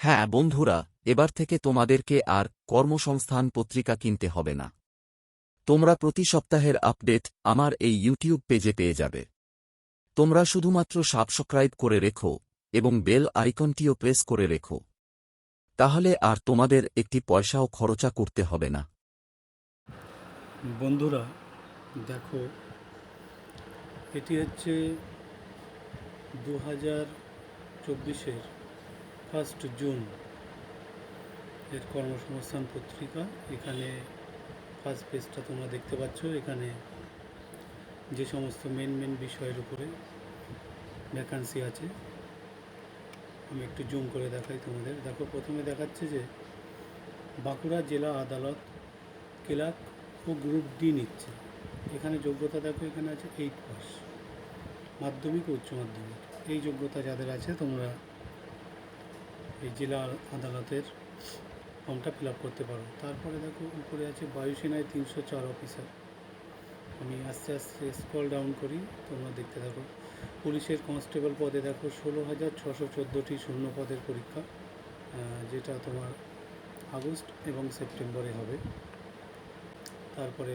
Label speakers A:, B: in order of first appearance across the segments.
A: হ্যাঁ বন্ধুরা, এবার থেকে তোমাদেরকে আর কর্মসংস্থান পত্রিকা কিনতে হবে না। তোমরা প্রতি সপ্তাহের আপডেট আমার এই ইউটিউব পেজে পেয়ে যাবে। তোমরা শুধুমাত্র সাবস্ক্রাইব করে রেখো এবং বেল আইকনটিও প্রেস করে রেখো। তাহলে আর তোমাদের একটি পয়সাও খরচা করতে হবে না।
B: বন্ধুরা, দেখো, এটি হচ্ছে দু হাজার চব্বিশের ফার্স্ট জুন এর কর্মসংস্থান পত্রিকা। এখানে ফার্স্ট পেজটা তোমরা দেখতে পাচ্ছ। এখানে যে সমস্ত মেন মেন বিষয়ের উপরে ভ্যাকান্সি আছে, আমি একটু জুম করে দেখাই তোমাদের। দেখো, প্রথমে দেখাচ্ছে যে বাঁকুড়া জেলা আদালত ক্লার্ক ও গ্রুপ ডি নিচ্ছে। এখানে যোগ্যতা দেখো, এখানে আছে এইট পাস মাধ্যমিক উচ্চ মাধ্যমিক। এই যোগ্যতা যাদের আছে, তোমরা এই জেলা আদালতের ফর্মটা ফিল আপ করতে পারো। তারপরে দেখো, উপরে আছে বায়ুসেনায় তিনশো চার অফিসার। আমি আস্তে আস্তে স্ক্রল ডাউন করি, তোমরা দেখতে থাকো। পুলিশের কনস্টেবল পদে দেখো, ষোলো হাজার ছশো চোদ্দোটি শূন্য পদের পরীক্ষা যেটা তোমার আগস্ট এবং সেপ্টেম্বরে হবে। তারপরে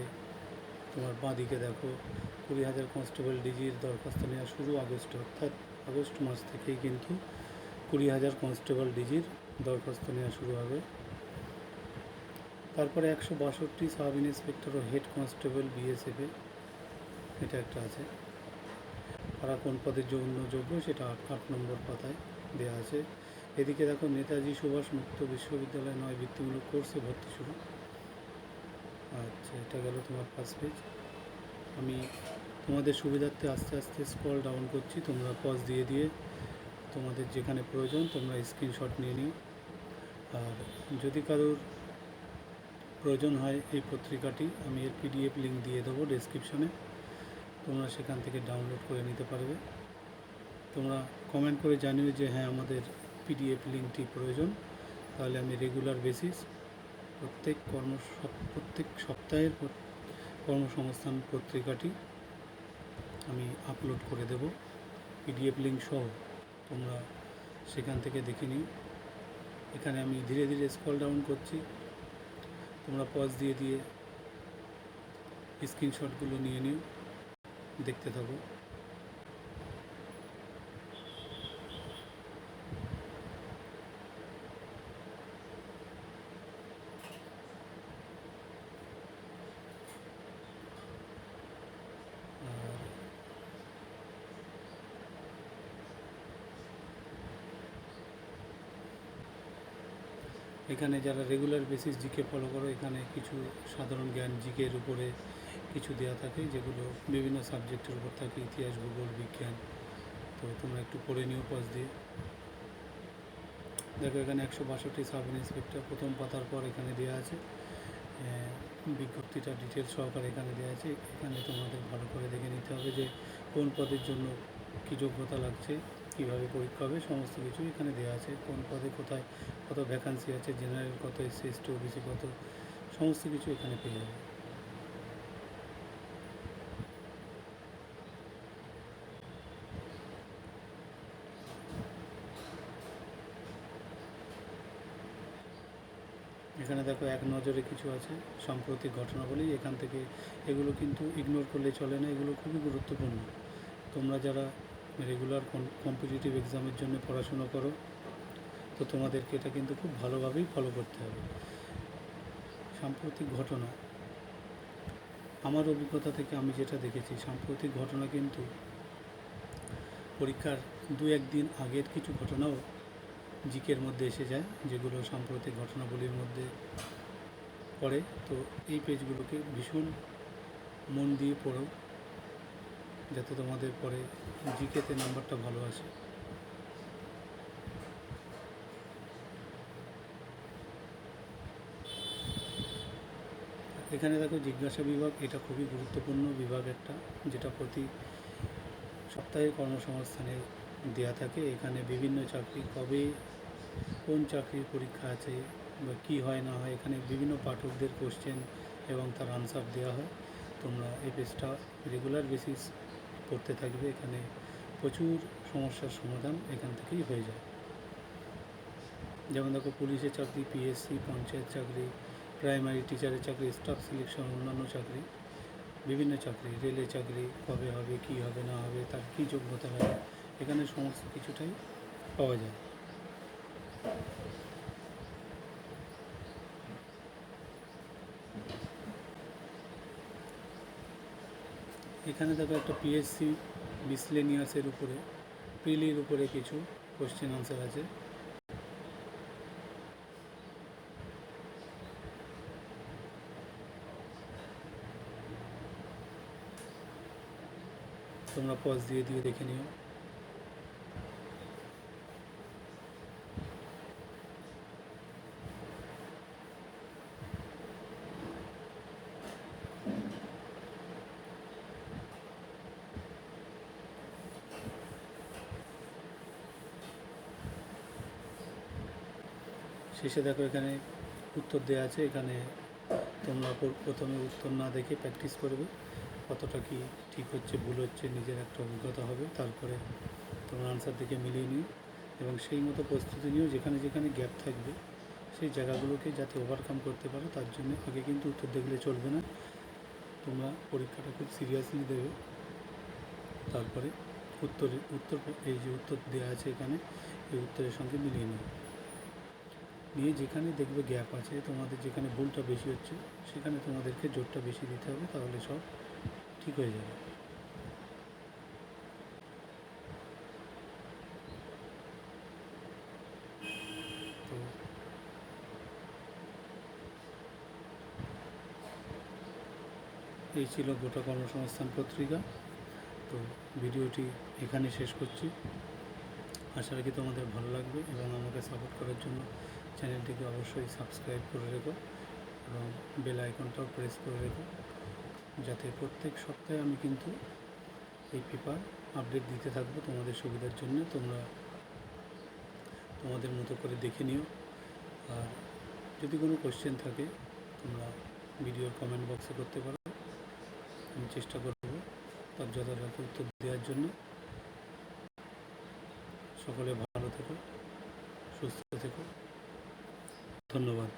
B: তোমার বাঁদিকে দেখো, কুড়ি হাজার কনস্টেবল ডিজির দরখাস্ত নেওয়া শুরু আগস্টে, অর্থাৎ আগস্ট মাস থেকেই কিন্তু কুড়ি হাজার কনস্টেবল ডিজির দরখাস্ত নেওয়া শুরু হবে। তারপরে একশো বাষট্টি সাব ইন্সপেক্টর ও হেড কনস্টেবল বিএসএফে এটা একটা আছে। তারা কোন পদের জন্য যোগ্য সেটা আট আট নম্বর পাতায় দেওয়া আছে। এদিকে দেখো, নেতাজি সুভাষ মুক্ত বিশ্ববিদ্যালয় নয় বৃত্তিমূলক কোর্সে ভর্তি শুরু। আচ্ছা এটা গেল তোমার ফার্স্ট পেজ আমি তোমাদের সুবিধার্থে আস্তে আস্তে স্কল ডাউন করছি, তোমরা পজ দিয়ে দিয়ে তোমাদের যেখানে প্রয়োজন, তোমরা স্ক্রিনশট নিয়ে নিও। আর যদি কারোর প্রয়োজন হয় এই পত্রিকাটি, আমি এর পিডিএফ লিঙ্ক দিয়ে দেবো ডেসক্রিপশনে তোমরা সেখান থেকে ডাউনলোড করে নিতে পারবে। তোমরা কমেন্ট করে জানিও যে হ্যাঁ আমাদের পিডিএফ লিঙ্কটি প্রয়োজন। তাহলে আমি রেগুলার বেসিস প্রত্যেক কর্ম প্রত্যেক সপ্তাহের কর্মসংস্থান পত্রিকাটি আমি আপলোড করে দেব। পিডিএফ লিঙ্ক সহ। তোমরা সেখান থেকে দেখে নিও। এখানে আমি ধীরে ধীরে স্কল ডাউন করছি। তোমরা পজ দিয়ে দিয়ে স্ক্রিনশটগুলো নিয়ে নিও। দেখতে থাকো। এখানে যারা রেগুলার বেসিস জিকে ফলো করো, এখানে কিছু সাধারণ জ্ঞান জিকের উপরে কিছু দেওয়া থাকে, যেগুলো বিভিন্ন সাবজেক্টের উপর থাকে, ইতিহাস, ভূগোল, বিজ্ঞান। তো তোমরা একটু পড়ে নিও পাশ দিয়ে। দেখো এখানে একশো বাষট্টি সাব ইন্সপেক্টর প্রথম পাতার পর এখানে দেওয়া আছে। বিজ্ঞপ্তিটা ডিটেলস সহকারে এখানে দেওয়া আছে। এখানে তোমাদের ভালো করে দেখে নিতে হবে যে কোন পদের জন্য কী যোগ্যতা লাগছে। কীভাবে পরীক্ষা হবে, সমস্ত কিছু এখানে দেওয়া আছে। কোন পদে কোথায় কত ভ্যাকান্সি আছে জেনারেল কত এসসি এসটি ওবিসি কত, সমস্ত কিছু এখানে পেয়ে যাবে। এখানে দেখো, এক নজরে কিছু আছে, সাম্প্রতিক ঘটনাবলী, এখান থেকে এগুলো কিন্তু ইগনোর করলে চলে না, এগুলো খুবই গুরুত্বপূর্ণ। তোমরা যারা রেগুলার কম্পিটিটিভ এক্সামের জন্য পড়াশোনা করো। তো তোমাদেরকে এটা কিন্তু খুব ভালোভাবেই ফলো করতে হবে। সাম্প্রতিক ঘটনা। আমার অভিজ্ঞতা থেকে আমি যেটা দেখেছি, সাম্প্রতিক ঘটনা কিন্তু পরীক্ষার দু একদিন আগের কিছু ঘটনাও জিকের মধ্যে এসে যায়, যেগুলো সাম্প্রতিক ঘটনাবলীর মধ্যে পড়ে। তো এই পেজগুলোকে ভীষণ মন দিয়ে পড়ো। যাতে তোমাদের পরে জিকেতে নাম্বারটা ভালো আসে। এখানে দেখো জিজ্ঞাসা বিভাগ, এটা খুবই গুরুত্বপূর্ণ বিভাগ একটা, যেটা প্রতি সপ্তাহে কর্মসংস্থানে দেওয়া থাকে। এখানে বিভিন্ন চাকরি, কবে কোন চাকরির পরীক্ষা আছে বা কী হয় না হয়, এখানে বিভিন্ন পাঠকদের কোশ্চেন এবং তার আনসার দেওয়া হয়। তোমরা এই পেজটা রেগুলার বেসিস পড়তে থাকবে, এখানে প্রচুর সমস্যার সমাধান এখান থেকেই হয়ে যায়। যেমন দেখো, পুলিশের চাকরি পিএসসি পঞ্চায়েত চাকরি প্রাইমারি টিচারের চাকরি স্টাফ সিলেকশন অন্যান্য চাকরি, বিভিন্ন চাকরি রেলের চাকরি, কবে হবে, কী হবে, না হবে, তার কী যোগ্যতা হবে এখানে সমস্ত কিছুটাই পাওয়া যায়। এখানে দেখো একটা পিএসসি মিসলেনিয়াসের উপরে প্রিলির উপরে কিছু কোশ্চেন আনসার আছে। তোমরা পজ দিয়ে দিয়ে দেখে নিও। শেষে দেখো এখানে উত্তর দেওয়া আছে, এখানে তোমরা প্র- প্রথমে উত্তর না দেখে প্র্যাকটিস করবে, কতটা কি ঠিক হচ্ছে, ভুল হচ্ছে, নিজের একটা অভিজ্ঞতা হবে, তারপরে তোমরা আনসার দেখে মিলিয়ে নিও এবং সেই মতো প্রস্তুতি নিয়েও যেখানে যেখানে গ্যাপ থাকবে, সেই জায়গাগুলোকে যাতে ওভারকাম করতে পারো, তার জন্য আগে কিন্তু উত্তর দেখলে চলবে না। তোমরা পরীক্ষাটা খুব সিরিয়াসলি দেবে। তারপরে উত্তরে, উত্তর, এই যে উত্তর দেওয়া আছে এখানে, এই উত্তরের সঙ্গে মিলিয়ে নিও। নিয়ে যেখানে দেখবে গ্যাপ আছে, তোমাদের যেখানে ভুলটা বেশি হচ্ছে, সেখানে তোমাদেরকে জোরটা বেশি দিতে হবে, তাহলে সব ঠিক হয়ে যাবে। এই ছিল গোটা কর্মসংস্থান পত্রিকা। তো ভিডিওটি এখানে শেষ করছি। আশা রাখি তোমাদের ভালো লাগবে এবং আমাকে সাপোর্ট করার জন্য চ্যানেলটিকে অবশ্যই সাবস্ক্রাইব করে রেখো এবং বেল আইকনটাও প্রেস করে রেখো। যাতে প্রত্যেক সপ্তাহে আমি কিন্তু এই পেপার আপডেট দিতে থাকব তোমাদের সুবিধার জন্য। তোমরা তোমাদের মতো করে দেখে নিও। আর যদি কোনো কোশ্চেন থাকে, তোমরা ভিডিওর কমেন্ট বক্সে করতে পারো। আমি চেষ্টা করব তার যথাযথ উত্তর দেওয়ার জন্য। সকলে ভালো থেকো, সুস্থ থেকো। ধন্যবাদ।